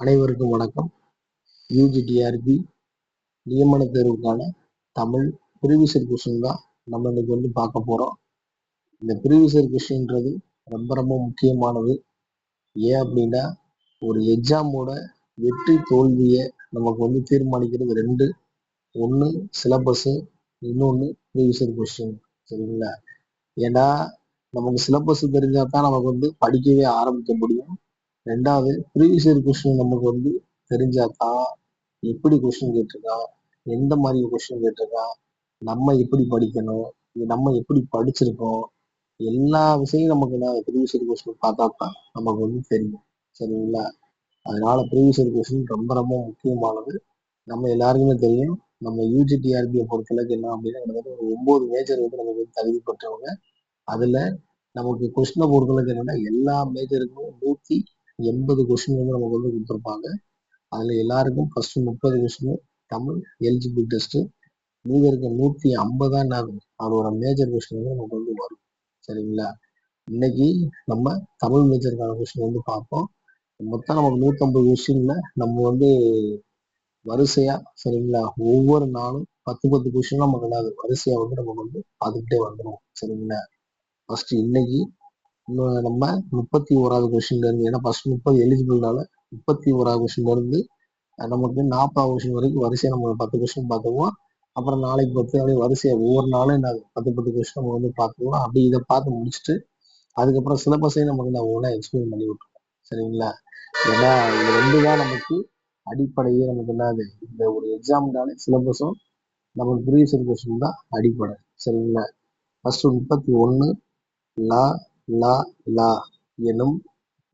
அனைவருக்கும் வணக்கம். யூஜிடிஆர்பி நியமன தேர்வுக்கான தமிழ் ப்ரீவியஸர் கொஸ்டின் தான் நம்ம இன்னைக்கு வந்து பார்க்க போகிறோம் இந்த ப்ரீவியஸர் கொஸ்டின்றது ரொம்ப ரொம்ப முக்கியமானது. ஏன் அப்படின்னா ஒரு எக்ஸாமோட வெற்றி தோல்வியை நமக்கு வந்து தீர்மானிக்கிறது ரெண்டு. ஒன்று சிலபஸ்ஸு இன்னொன்று ப்ரீவியஸர் கொஸ்டின் சரிங்களா? ஏன்னா நமக்கு சிலபஸ் தெரிஞ்சால் தான் நமக்கு வந்து படிக்கவே ஆரம்பிக்க முடியும். ரெண்டாவது ப்ரீவியஸ் இயர் கொஸ்டின் நமக்கு வந்து தெரிஞ்சாக்கா எப்படி கொஸ்டின் கேட்டிருக்கான் எந்த மாதிரி கொஸ்டின் கேட்டிருக்கான் நம்ம எப்படி படிக்கணும் நம்ம எப்படி படிச்சிருக்கோம் எல்லா விஷயம் நமக்கு நான் ப்ரீவியஸ் இயர் கொஸ்டின் பார்த்தா தான் நமக்கு வந்து தெரியும். சரிங்களா? அதனால ப்ரீவியஸ் இயர் கொஸ்டின் ரொம்ப ரொம்ப முக்கியமானது. நம்ம எல்லாருக்குமே தெரியும். நம்ம யூஜிடிஆர்பியை பொறுத்தளவுக்கு என்ன அப்படின்னா கிட்டத்தட்ட ஒரு ஒன்பது மேஜர் வந்து நமக்கு வந்து தகுதி பெற்றவங்க அதுல நமக்கு கொஸ்டினை பொறுத்தளவுக்கு என்னன்னா எல்லா மேஜருக்கும் நூற்றி எண்பது கொஸ்டின் வந்து நமக்கு வந்து கொடுத்துருப்பாங்க. அதுல எல்லாருக்கும் ஃபர்ஸ்ட் முப்பது கொஸ்டின் தமிழ் எலிஜிபிள் டெஸ்ட் மீதி இருக்க நூத்தி ஐம்பதா என்ன அதோட மேஜர் கொஸ்டின் வந்து நமக்கு வந்து வரும். சரிங்களா? இன்னைக்கு நம்ம தமிழ் மேஜருக்கான கொஸ்டின் வந்து பார்ப்போம். மொத்தம் நமக்கு நூத்தம்பது கொஸ்டின்ல நம்ம வந்து வரிசையா சரிங்களா? ஒவ்வொரு நாளும் பத்து பத்து கொஸ்டின் நமக்கு வரிசையா வந்து நம்ம வந்து பார்த்துக்கிட்டே வந்துடும் சரிங்களா? ஃபர்ஸ்ட் இன்னைக்கு நம்ம முப்பத்தி ஓராவது கொஸ்டின்ல இருந்து ஏன்னா ஃபர்ஸ்ட் முப்பது எலிஜிபிள்னால முப்பத்தி ஓராவது கொஸ்டின்ல இருந்து நமக்கு நாற்பது கொஸ்டின் வரைக்கும் வரிசையா நம்ம பத்து கொஸ்டின் பார்த்துக்குவோம். அப்புறம் நாளைக்கு பத்து அப்படியே வரிசையா ஒவ்வொரு நாளும் என்ன பத்து பத்து கொஸ்டின் நம்ம வந்து பார்த்துக்குவோம் அப்படி இதை பார்த்து முடிச்சுட்டு அதுக்கப்புறம் சிலபஸையும் நமக்கு நான் ஒவ்வொன்றா எக்ஸ்பிளைன் பண்ணி விட்டுருவோம். சரிங்களா? ஏன்னா இது ரெண்டு தான் நமக்கு அடிப்படையே நமக்கு என்னது இந்த ஒரு எக்ஸாம்னாலே சிலபஸும் நமக்கு ப்ரீவியஸ் கொஸ்டின் தான் அடிப்படை. சரிங்களா? ஃபர்ஸ்ட் முப்பத்தி ஒன்று லா லா லா எனும்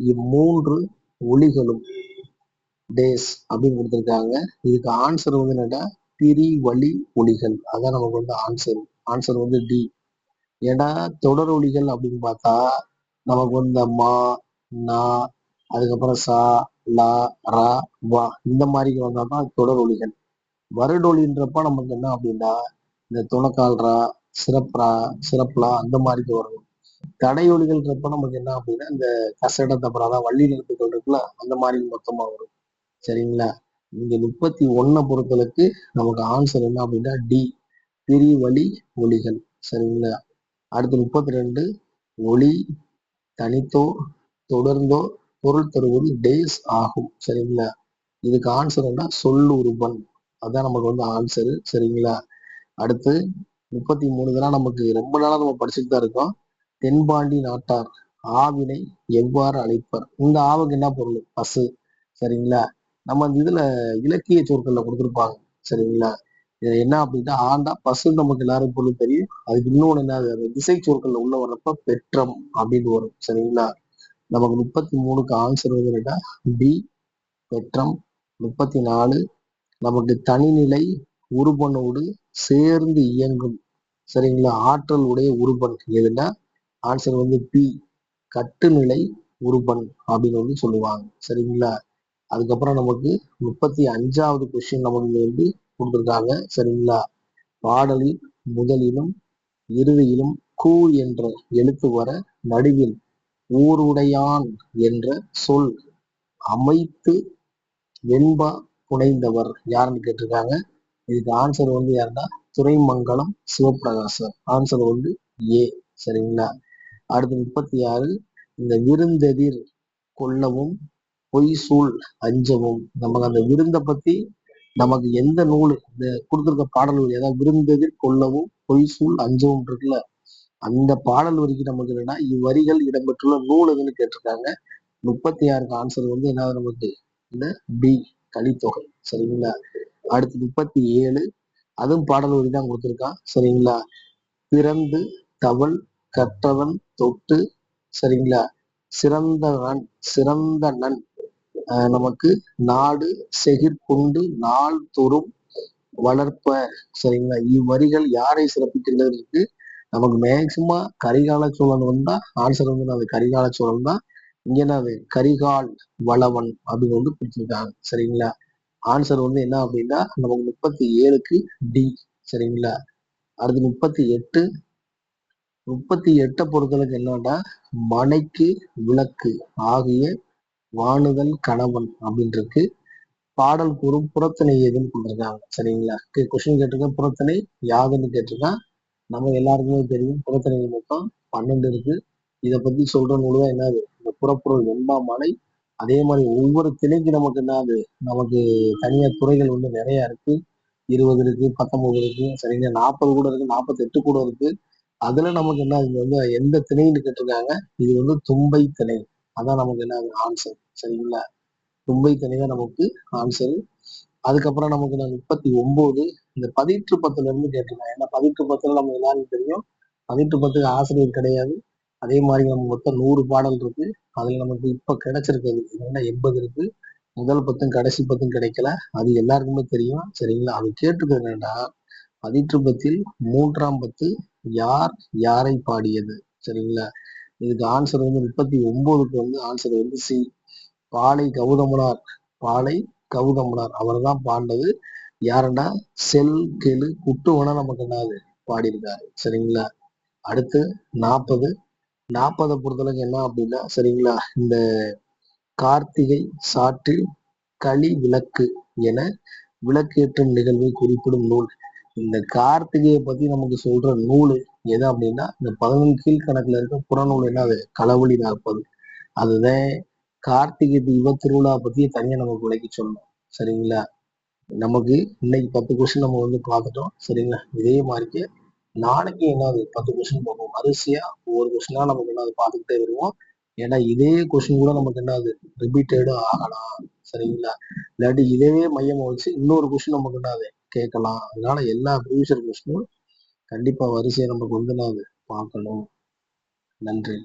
இம்மூன்று ஒளிகளும் டேஸ் அப்படின்னு கொடுத்துருக்காங்க. இதுக்கு ஆன்சர் வந்து என்னடா பிரி வழி ஒளிகள் அதான் நமக்கு வந்து ஆன்சர் ஆன்சர் வந்து டி ஏன்னா தொடர் ஒளிகள் அப்படின்னு பார்த்தா நமக்கு வந்து மா நா அதுக்கப்புறம் சா லா ரா வா இந்த மாதிரி வந்தா தான் தொடர் ஒளிகள் வருடொலின்றப்ப நமக்கு என்ன அப்படின்னா இந்த துணக்கால்ரா சிறப்ரா சிறப்புலா அந்த மாதிரி வரும். தடையொலிகள்ன்றப்ப நமக்கு என்ன அப்படின்னா இந்த கசட தப்பரா தான் வள்ளி நிறுத்துக்கள் இருக்குல்ல அந்த மாதிரி மொத்தமா வரும். சரிங்களா? இங்க முப்பத்தி ஒன்ன பொறுத்தளவுக்கு நமக்கு ஆன்சர் என்ன அப்படின்னா டி பிரி வழி ஒளிகள் சரிங்களா? அடுத்து முப்பத்தி ரெண்டு ஒளி தனித்தோ தொடர்ந்தோ பொருள் தருவது டேஸ் ஆகும். சரிங்களா? இதுக்கு ஆன்சர் என்ன? சொல்லுருபன் அதான் நமக்கு வந்து ஆன்சரு சரிங்களா? அடுத்து முப்பத்தி மூணு இதெல்லாம் நமக்கு ரொம்ப நாளா நம்ம படிச்சுட்டு தான் இருக்கோம். தென்பாண்டி நாட்டார் ஆவினை எவ்வாறு அழைப்பர்? இந்த ஆவுக்கு என்ன பொருள்? பசு. சரிங்களா? நம்ம அந்த இதுல இலக்கிய சொற்கள்ல கொடுத்துருப்பாங்க. சரிங்களா? இது என்ன அப்படின்னா ஆண்டா பசு நமக்கு எல்லாரும் பொருள் தெரியும். அதுக்கு இன்னொன்று என்ன? அது திசை சொற்கள்ல உள்ள வர்றப்ப பெற்றம் அப்படின்னு வரும். சரிங்களா? நமக்கு முப்பத்தி மூணுக்கு ஆன்சர் வந்து பி பெற்றம். முப்பத்தி நாலு நமக்கு தனிநிலை உருபனோடு சேர்ந்து இயங்கும். சரிங்களா? ஆற்றல் உடைய உருபன். எதுனா ஆன்சர் வந்து பி கட்டுநிலை உருபன் அப்படின்னு வந்து சொல்லுவாங்க. சரிங்களா? அதுக்கப்புறம் நமக்கு முப்பத்தி அஞ்சாவது கொஸ்டின் நமக்கு வந்து கொடுத்துருக்காங்க. சரிங்களா? பாடலில் முதலிலும் இறுதியிலும் கூ என்ற எழுத்து வர நடுவில் ஊருடையான் என்ற சொல் அமைத்து வெண்பா புனைந்தவர் யாருன்னு கேட்டிருக்காங்க? இதுக்கு ஆன்சர் வந்து யாருன்னா துறைமங்கலம் சிவபிரகாசர் ஆன்சர் வந்து ஏ சரிங்களா? அடுத்து முப்பத்தி ஆறு இந்த விருந்தெதிர் கொல்லவும் பொய் சூழ் அஞ்சவும். நமக்கு அந்த விருந்தை பத்தி நமக்கு எந்த நூல் இந்த கொடுத்துருக்க பாடல் வரி அதாவது விருந்தெதிர் கொல்லவும் பொய் சூழ் அஞ்சவும் இருக்குல்ல? அந்த பாடல் வரிக்கு நமக்கு என்னன்னா இவ்வரிகள் இடம்பெற்றுள்ள நூல் எதுன்னு கேட்டிருக்காங்க. முப்பத்தி ஆறுக்கு ஆன்சர் வந்து என்ன நமக்கு? இந்த பி கலித்தொகை. சரிங்களா? அடுத்து முப்பத்தி ஏழு அதுவும் பாடல் வரி தான் கொடுத்துருக்கான். சரிங்களா? பிறந்து தவள் கற்றவன் தொட்டு சரிங்களா? சிறந்த நன் சிறந்த நன். நமக்கு நாடு செகிர்கொண்டு நாள் தோறும் வளர்ப்ப சரிங்களா? இவ்வரிகள் யாரை சிறப்பிக்கின்றது இருக்கு நமக்கு மேக்சிமம் கரிகால சோழன் வந்தா ஆன்சர் வந்து அது கரிகால சோழன் தான். இங்க என்னது? கரிகால் வளவன் அப்படின்னு வந்து பிடிச்சிருக்காங்க சரிங்களா? ஆன்சர் வந்து என்ன அப்படின்னா நமக்கு முப்பத்தி ஏழுக்கு டி சரிங்களா? அடுத்து முப்பத்தி எட்டு முப்பத்தி எட்டை பொறுத்தளவுக்கு என்னன்னா மனைக்கு விளக்கு ஆகிய வானுதல் கணவன் அப்படின்னு இருக்கு பாடல் கூறும் புறத்தனை எதுன்னு கொடுத்துருக்காங்க. சரிங்களா? கொஸ்டின் கேட்டிருக்கேன். புறத்தனை யாதுன்னு கேட்டிருக்கான். நம்ம எல்லாருக்குமே தெரியும். புறத்தனை மொத்தம் பன்னெண்டு இருக்கு. இதை பத்தி சொல்ற நூல் என்னது? இந்த புறப்பொருள் வெண்பா மலை அதே மாதிரி ஒவ்வொரு திணைக்கு நமக்கு என்னது? நமக்கு தனியார் துறைகள் வந்து நிறைய இருக்கு. இருபது இருக்கு பத்தொன்பது இருக்கு. சரிங்களா? நாற்பது கூட இருக்கு நாற்பத்தி எட்டு கூட இருக்கு. அதுல நமக்கு என்ன இது வந்து எந்த திணைன்னு கேட்டிருக்காங்க. இது வந்து தும்பை திணை. அதான் நமக்கு என்ன ஆன்சர் சரிங்களா? தும்பை திணை தான் நமக்கு ஆன்சர் அதுக்கப்புறம் நமக்கு நான் முப்பத்தி ஒன்பது இந்த பதிற்று பத்துல இருந்து கேட்டிருக்காங்க. ஏன்னா பதிற்று பத்துல நமக்கு எல்லாருக்கும் தெரியும். பதிற்று பத்துக்கு ஆசிரியர் கிடையாது. அதே மாதிரி நம்ம மொத்தம் நூறு பாடல் இருக்கு. அதுல நமக்கு இப்ப கிடைச்சிருக்கிறது என்னன்னா எண்பது இருக்கு. முதல் பத்தும் கடைசி பத்தும் கிடைக்கல. அது எல்லாருக்குமே தெரியும். சரிங்களா? அது கேட்டுக்கிறது என்னன்னா பதிற்று பத்தில் மூன்றாம் பத்து யார் யாரை பாடியது? சரிங்களா? இதுக்கு ஆன்சர் வந்து முப்பத்தி ஒன்பதுக்கு வந்து ஆன்சர் வந்து சி. பாலை கௌதமனார் பாலை கௌதமனார். அவர் தான் பாண்டது யாருன்னா? செல் கெழு குட்டுவனா நமக்கு என்னது பாடியிருக்காரு. சரிங்களா? அடுத்து நாற்பது. நாற்பதை பொறுத்தளவுக்கு என்ன அப்படின்னா சரிங்களா? இந்த கார்த்திகை சாற்றில் களி விளக்கு என விளக்கேற்றும் நிகழ்வை குறிப்பிடும் நூல். இந்த கார்த்திகையை பத்தி நமக்கு சொல்ற நூல் எது அப்படின்னா இந்த பதினொன்று கீழ்கணக்குல இருக்க புறநூல் என்னது களவழி நாற்பது. அதுதான் கார்த்திகை தீப திருவிழா பத்தி தனியா நமக்கு விளக்கி சொல்லணும். சரிங்களா? நமக்கு இன்னைக்கு பத்து கொஸ்டின் நம்ம வந்து பார்த்துட்டோம். சரிங்களா? இதே மாதிரிக்கு நாளைக்கு என்னது பத்து கொஸ்டின் பார்ப்போம். அரிசியா ஒவ்வொரு கொஸ்டினா நமக்கு என்னது பார்த்துக்கிட்டே வருவோம். ஏன்னா இதே கொஸ்டின் கூட நமக்கு என்னது ரிப்பீட்டடும் ஆகலாம். சரிங்களா? இல்லாட்டி இதே மையம் வச்சு இன்னொரு கொஸ்டின் நமக்கு என்னது கேட்கலாம். அதனால எல்லா ப்ரீவியஸ் கொஸ்டினும் கண்டிப்பா வரிசையை நமக்கு கொண்டு நான் பார்க்கணும். நன்றி.